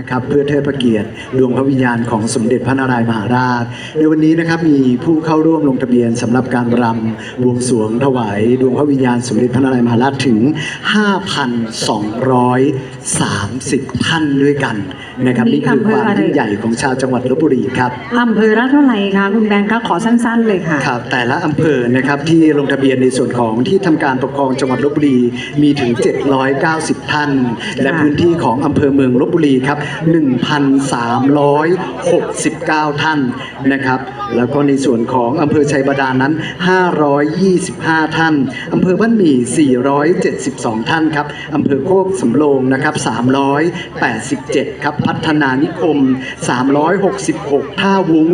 นะครับเพื่อเทิดพระเกียรติดวงพระวิญญาณของสมเด็จพระนารายณ์มหาราช ในวันนี้นะครับมีผู้เข้าร่วมลงทะเบียนสำหรับการรำบวงสรวงถวายดวงพระวิญญาณสมเด็จพระนารายณ์มหาราชถึง 5,230 ท่านด้วยกันนะครับนี่คือความยิ่งใหญ่ของชาวจังหวัดลบบุรีครับอำเภอละเท่าไหร่คะคุณแบงค์คะขอสั้น ๆ เลยค่ะครับแต่ละอำเภอนะครับที่ลงทะเบียนในส่วนของที่ทำการปกครองจังหวัดลบบุรีมีถึง 790 ท่าน และค่ะพื้นที่ของอำเภอเมืองลบบุรีครับ1,369 ท่านนะครับ แล้วก็ในส่วนของอำเภอชัยบาดาลนั้น 525 ท่านอำเภอบ้านหมี่ 472 ท่านครับอำเภอโคกสำโรงนะครับ 387 ครับ พัฒนานิคม 366 ท่าวุ้ง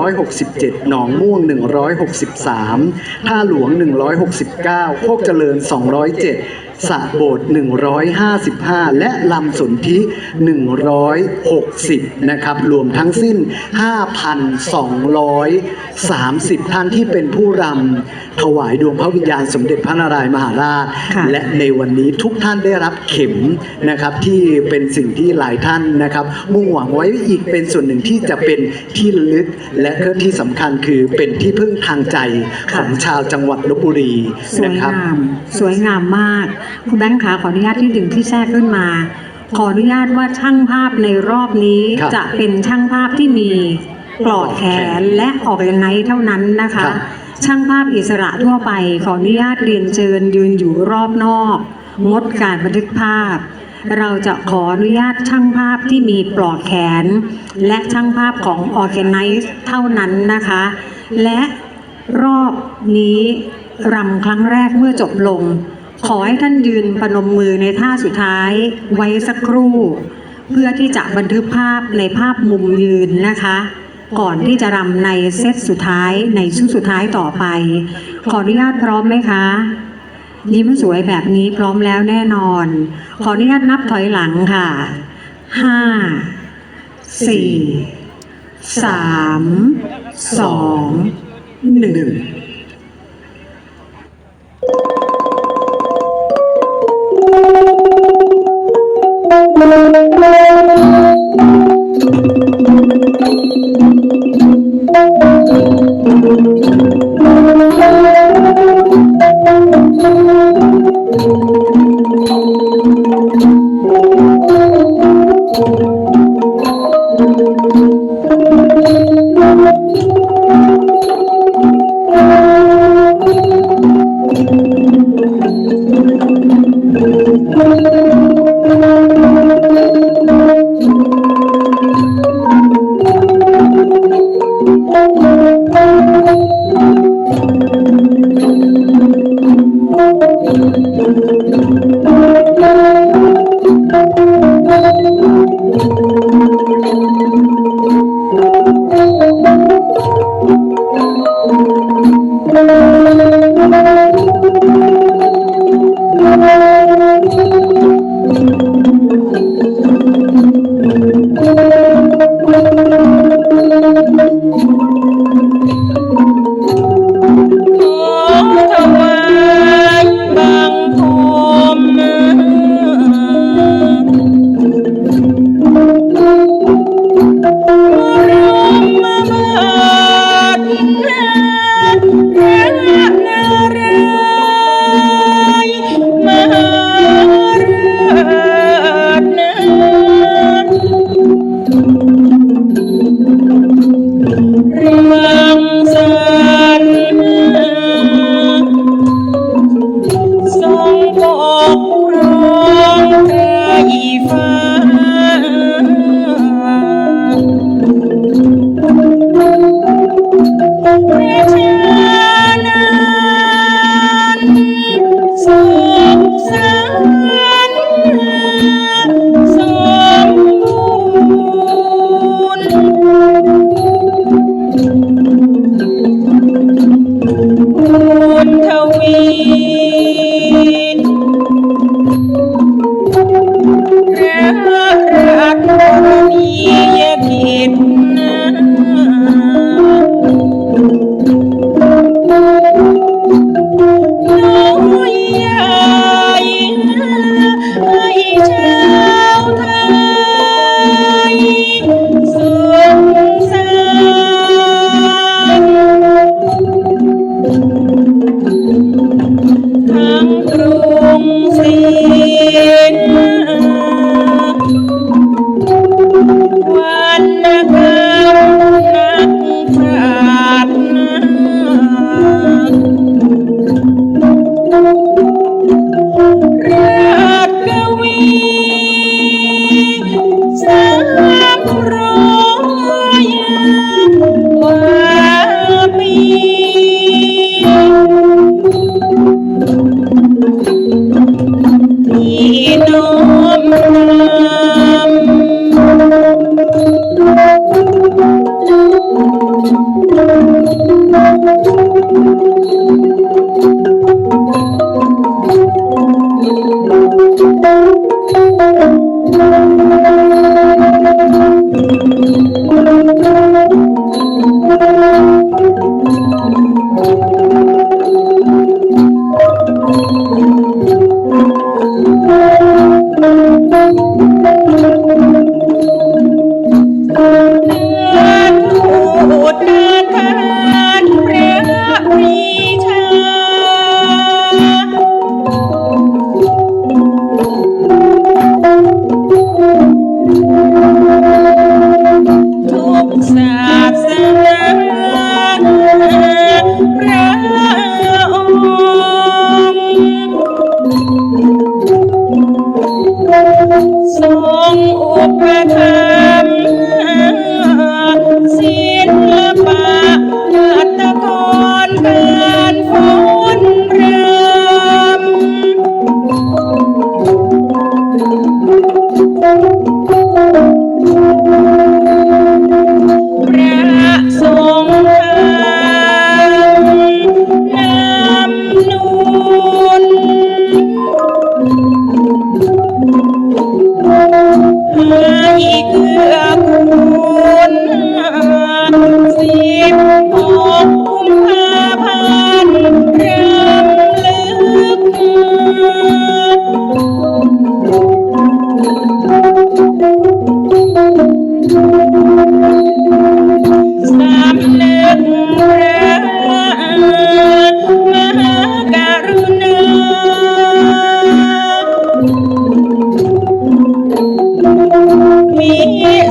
467 หนองม่วง 163 ท่าหลวง 169 โคกเจริญ 207 สระโบสถ์155 และลำสนธิ160 นะครับ รวมทั้งสิ้น 5,230 ท่านที่เป็นผู้รำถวายดวงพระวิญญาณสมเด็จพระนารายณ์มหาราชค่ะและในวันนี้ทุกท่านได้รับเข็มนะครับที่เป็นสิ่งที่หลายท่านนะครับ มุ่งหวังไว้อีกเป็นส่วนหนึ่งที่จะเป็นที่ระลึกและก็ที่สำคัญคือเป็นที่พึ่งทางใจของชาวจังหวัดลบบุรีสวยนะครับงามสวยงามมากคุณแบงค์ขาขออนุญาตที่ดึงที่แทรกขึ้นมา ขออนุญาตว่าช่างภาพในรอบนี้ครับจะเป็นช่างภาพที่มีปลอดแขนและออกยังไงเท่านั้นนะคะ ครับ ช่างภาพอิสระทั่วไป ขออนุญาตเรียนเชิญยืนอยู่รอบนอก งดการบันทึกภาพ เราจะขออนุญาตช่างภาพที่มีปลอกแขน และช่างภาพของ Organize เท่านั้นนะคะ และรอบนี้รำครั้งแรกเมื่อจบลง ขอให้ท่านยืนประนมมือในท่าสุดท้ายไว้สักครู่ เพื่อที่จะบันทึกภาพในภาพมุมยืนนะคะ ก่อนที่จะรำในเซตสุดท้ายในชุดสุดท้ายต่อไป ขออนุญาตพร้อมไหมคะ ยิ้มสวยแบบนี้พร้อมแล้วแน่นอน ขออนุญาตนับถอยหลังค่ะห้าสี่สามสองหนึ่ง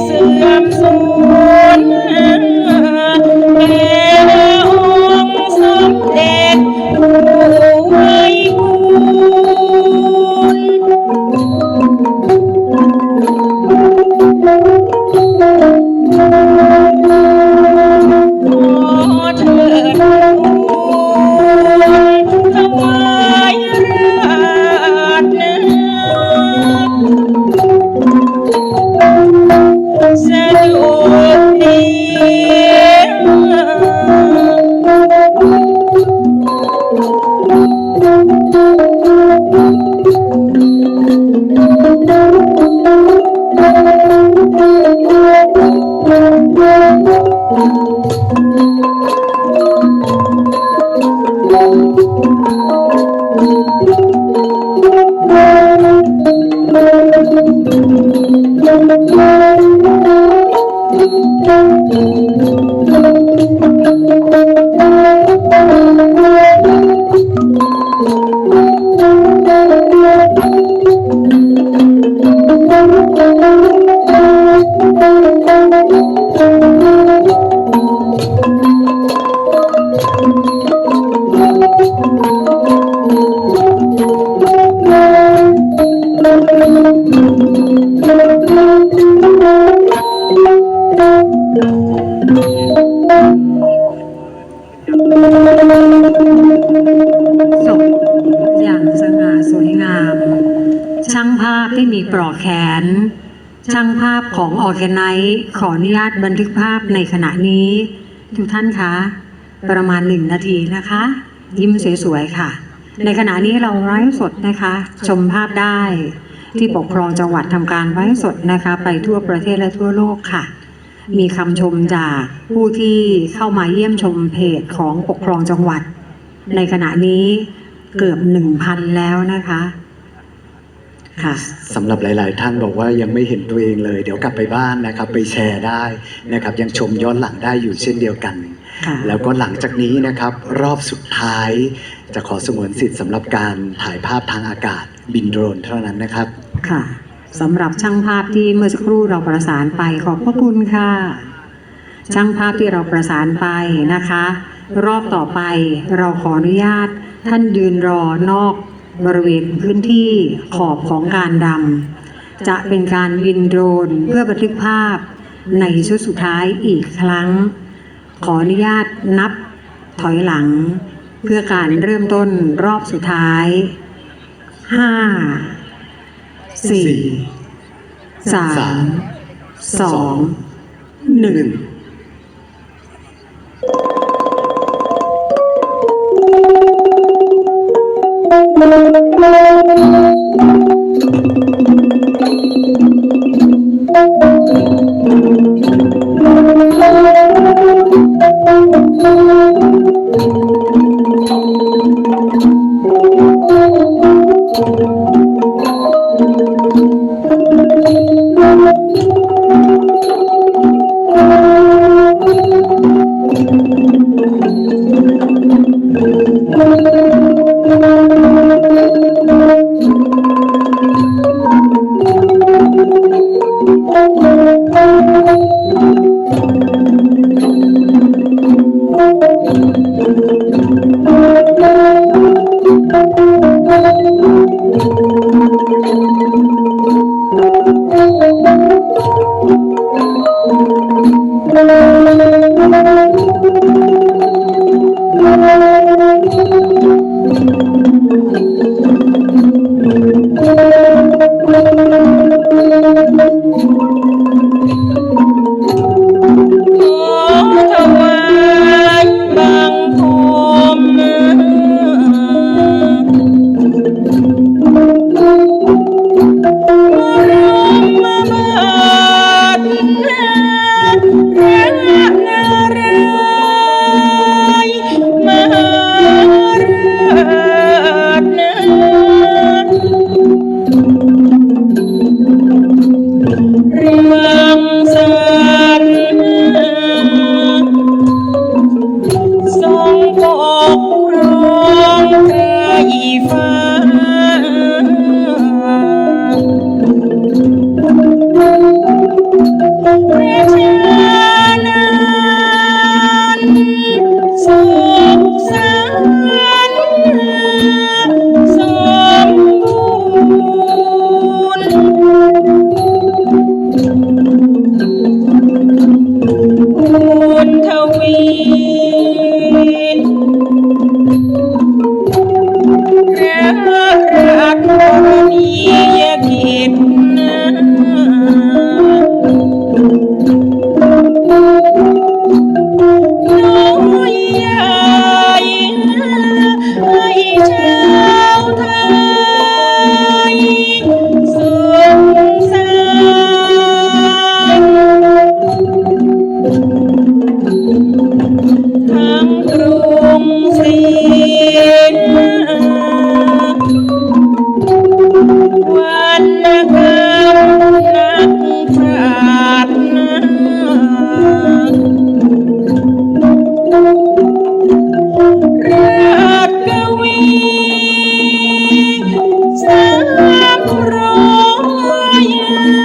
เ Mm-hmm. ปลอกแขน ช่างภาพของออแกไนซ์ขออนุญาตบันทึกภาพในขณะนี้ ทุกท่านคะ ประมาณหนึ่งนาทีนะคะ ยิ้มสวยๆค่ะ ในขณะนี้เราไลฟ์สดนะคะ ชมภาพได้ ที่ปกครองจังหวัดทำการไลฟ์สดนะคะ ไปทั่วประเทศและทั่วโลกค่ะมีคำชมจากผู้ที่เข้ามาเยี่ยมชมเพจของปกครองจังหวัด ในขณะนี้เกือบหนึ่งพันแล้วนะคะ ค่ะ สำหรับหลาย ๆ ท่านบอกว่ายังไม่เห็นตัวเองเลย เดี๋ยวกลับไปบ้านนะครับ ไปแชร์ได้นะครับ ยังชมย้อนหลังได้อยู่เช่นเดียวกัน ค่ะ แล้วก็หลังจากนี้นะครับ รอบสุดท้ายจะขอสงวนสิทธิ์สำหรับการถ่ายภาพทางอากาศบินโดรนเท่านั้นนะครับ ค่ะสำหรับช่างภาพที่เมื่อสักครู่เราประสานไปขอบพระคุณค่ะ ช่างภาพที่เราประสานไปนะคะ รอบต่อไปเราขออนุญาตท่านยืนรอนอก บริเวณพื้นที่ขอบของการดำ จะเป็นการบินโดรนเพื่อบันทึกภาพในชุดสุดท้ายอีกครั้ง ขออนุญาตนับถอยหลัง เพื่อการเริ่มต้นรอบสุดท้าย ห้า สี่ สาม สอง หนึ่ง อย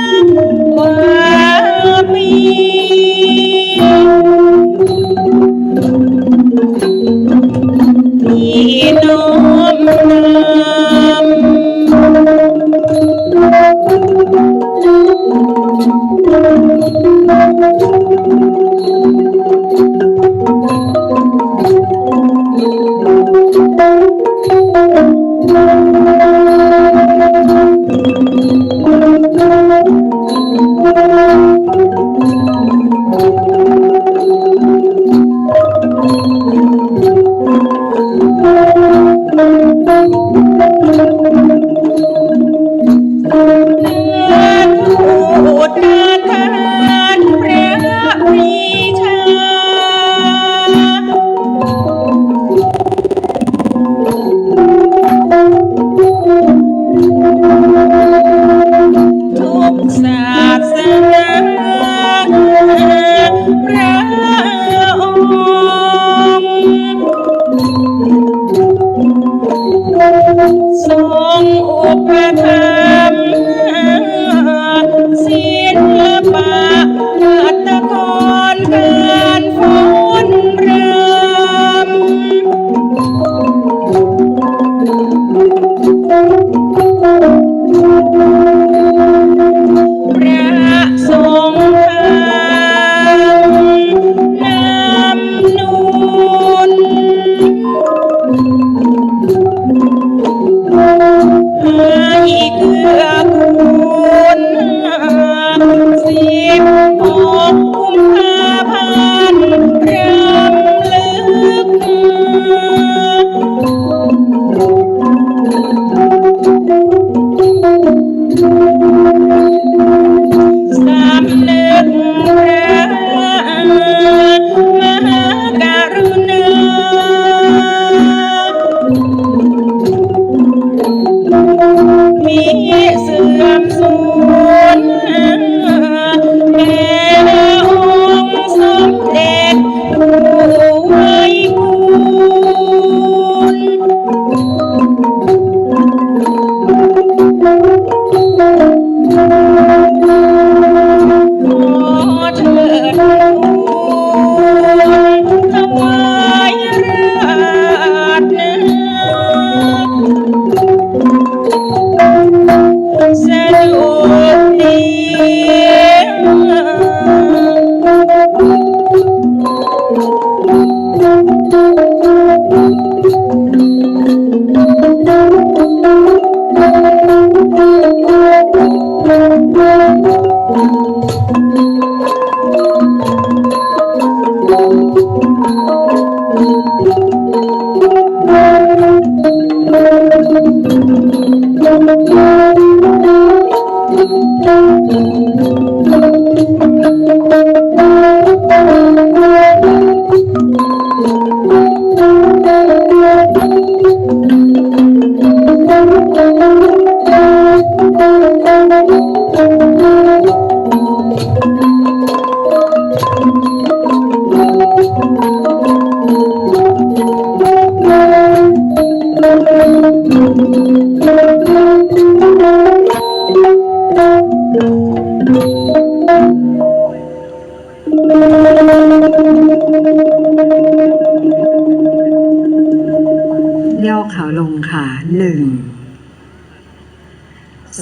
ย่อเข่าลงค่ะหนึ่ง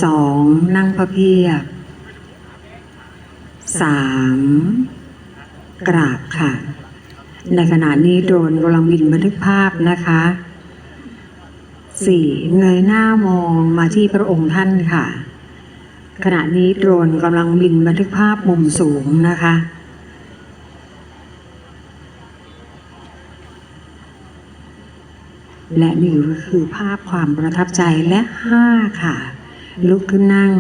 สองนั่งพระเพียบสามกราบค่ะ ในขณะนี้โดนกำลังบินบันทึกภาพนะคะสี่เงยหน้ามองมาที่พระองค์ท่านค่ะ ขณะนี้โดรนกำลังบินบันทึกภาพมุมสูงนะคะ และนี่ก็คือภาพความประทับใจและห้าค่ะ ลุกขึ้นนั่ง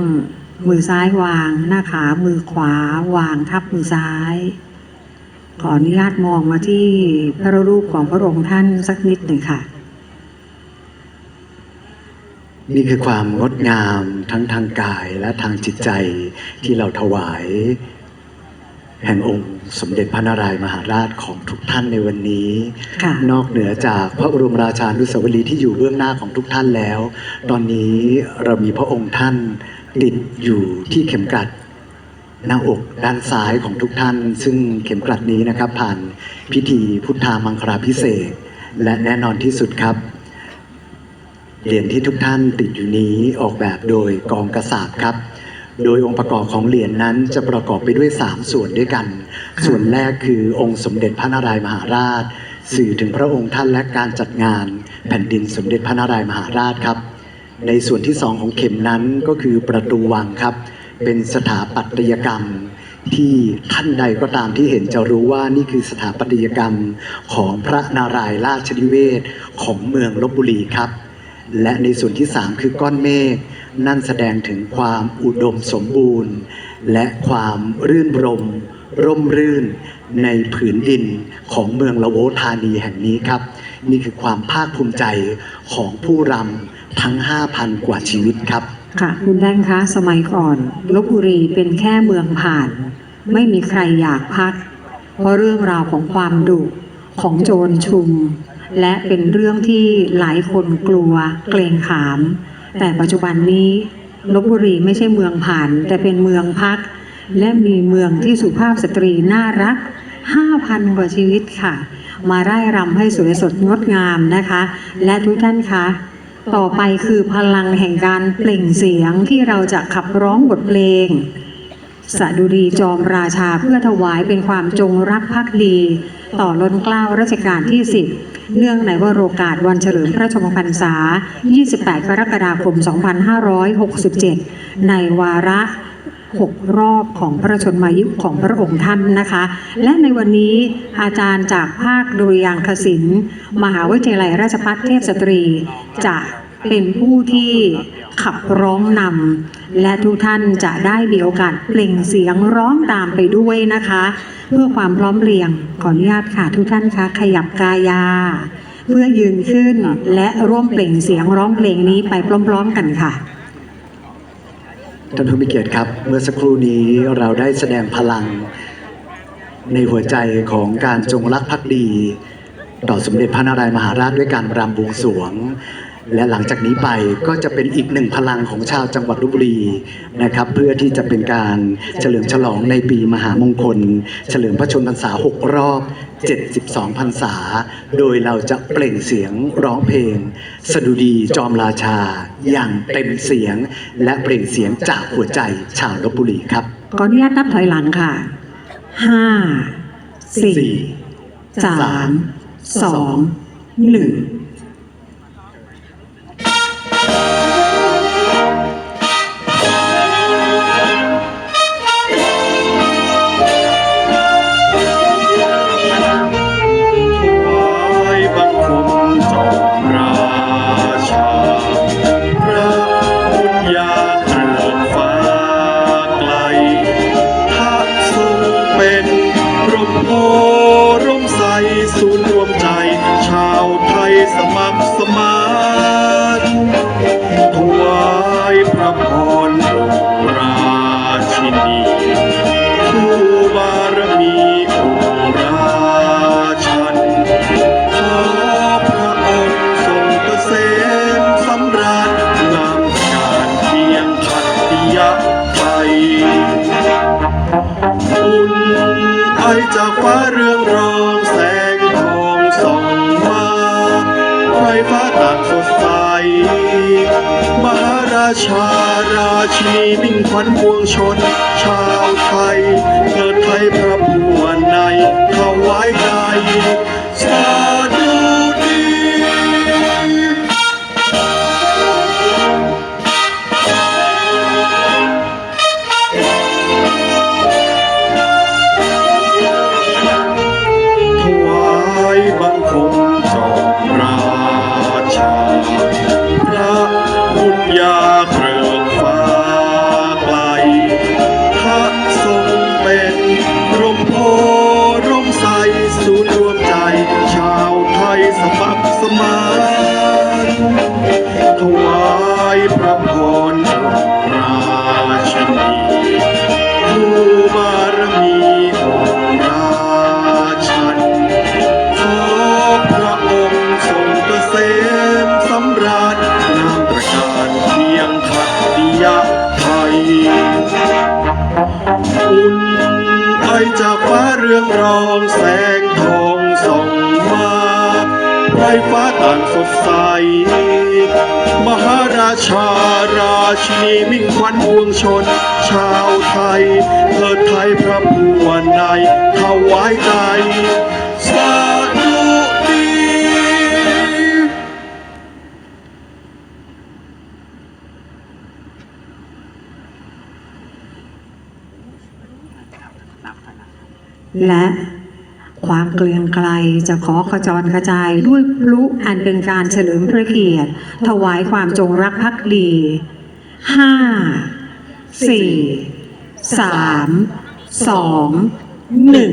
มือซ้ายวาง หน้าขามือขวา วางทับมือซ้าย ขออนุญาตมองมาที่พระรูปของพระองค์ท่านสักนิดหนึ่งค่ะ นี่คือความงดงามทั้งทางกายและทางจิตใจที่เราถวาย แห่งองค์สมเด็จพระนารายณ์มหาราชของทุกท่านในวันนี้ ค่ะ นอกเหนือจากพระบรมราชานุสาวรีย์ที่อยู่เบื้องหน้าของทุกท่านแล้ว ตอนนี้เรามีพระองค์ท่านติดอยู่ที่เข็มกลัดหน้าอกด้านซ้ายของทุกท่าน ซึ่งเข็มกลัดนี้นะครับ ผ่านพิธีพุทธามังคลาพิเศษกและแน่นอนที่สุดครับ เหรียญที่ทุกท่านติดอยู่นี้ออกแบบโดยกองกษัตริย์ครับ โดยองค์ประกอบของเหรียญนั้นจะประกอบไปด้วย 3 ส่วนด้วยกัน ส่วนแรกคือองค์สมเด็จพระนารายณ์มหาราช สื่อถึงพระองค์ท่านและการจัดงาน แผ่นดินสมเด็จพระนารายณ์มหาราชครับ ในส่วนที่สองของเข็มนั้นก็คือประตูวังครับ เป็นสถาปัตยกรรมที่ท่านใดก็ตามที่เห็นจะรู้ว่านี่คือสถาปัตยกรรมของพระนารายณ์ราชนิเวศของเมืองลบบุรีครับ และในส่วนที่ 3 คือก้อนเมฆนั่นแสดงถึงความอุดมสมบูรณ์ และความรื่นรม ร่มรื่นในผืนดินของเมืองละโวธานีแห่งนี้ครับ นี่คือความภาคภูมิใจของผู้รำทั้ง 5,000 กว่าชีวิตครับ ค่ะ คุณแดงคะสมัยก่อนลบบุรีเป็นแค่เมืองผ่าน ไม่มีใครอยากพัก เพราะเรื่องราวของความดุของโจรชุม และเป็นเรื่องที่หลายคนกลัวเกรงขาม แต่ปัจจุบันนี้ลบบุรีไม่ใช่เมืองผ่าน แต่เป็นเมืองพัก และมีเมืองที่สุภาพสตรีน่ารัก 5,000 กว่าชีวิตค่ะ มาไร่รำให้สวยสดงดงามนะคะ และทุกท่านคะต่อไปคือพลังแห่งการเปล่งเสียงที่เราจะขับร้องบทเพลง สดุดีจอมราชาเพื่อถวายเป็นความจงรักภักดี ต่อล้นเกล้ารัชกาลที่ 10 เนื่องในวโรกาสวันเฉลิมพระชนมพรรษา 28 กรกฎาคม 2567 ในวาระ6รอบของพระชนมายุของพระองค์ท่านนะคะ และในวันนี้อาจารย์จากภาคดุริยางคศิลป์มหาวิทยาลัยราชภัฏเทพสตรีจะ เป็นผู้ที่ขับร้องนำและทุกท่านจะได้มีโอกาสเปล่งเสียงร้องตามไปด้วยนะคะ เพื่อความพร้อมเพรียงขออนุญาตค่ะทุกท่านคะขยับกายา เพื่อยืนขึ้นและร่วมเปล่งเสียงร้องเพลงนี้ไปพร้อมๆกันค่ะท่านผู้มีเกียรติครับ เมื่อสักครู่นี้เราได้แสดงพลังในหัวใจของการจงรักภักดี ต่อสมเด็จพระนารายมหาราชด้วยการรำบวงสรวง และหลังจากนี้ไปก็จะเป็นอีกหนึ่งพลังของชาวจังหวัดลบบุรีนะครับ เพื่อที่จะเป็นการเฉลิมฉลองในปีมหามงคล เฉลิมพระชนมพรรษา 6 รอบ 72 พรรษา โดยเราจะเปล่งเสียงร้องเพลง สดุดีจอมราชา อย่างเต็มเสียง และเปล่งเสียงจากหัวใจชาวลบบุรีครับขออนุญาตนับถอยหลังค่ะ ห้า สี่สี่สาม สอง หนึ่ง ชาราชินีมิ่งขวัญปวงชน ชาวไทยเกิดไทยพระบวรในถวายใจสาธุดีถวายบังคมจอมราชา รืองรองแสงทองส่องมาไพรฟ้าต่างสดใส มหาราชาราชินีมิ่งขวัญปวงชน ชาวไทยเทิดไทยพระผู้วันในถวายใจ และความเกรียงไกรจะขอขจรกระจายด้วยพลุอันเป็นการเฉลิมพระเกียรติ ถวายความจงรักภักดีห้าสี่สามสองหนึ่ง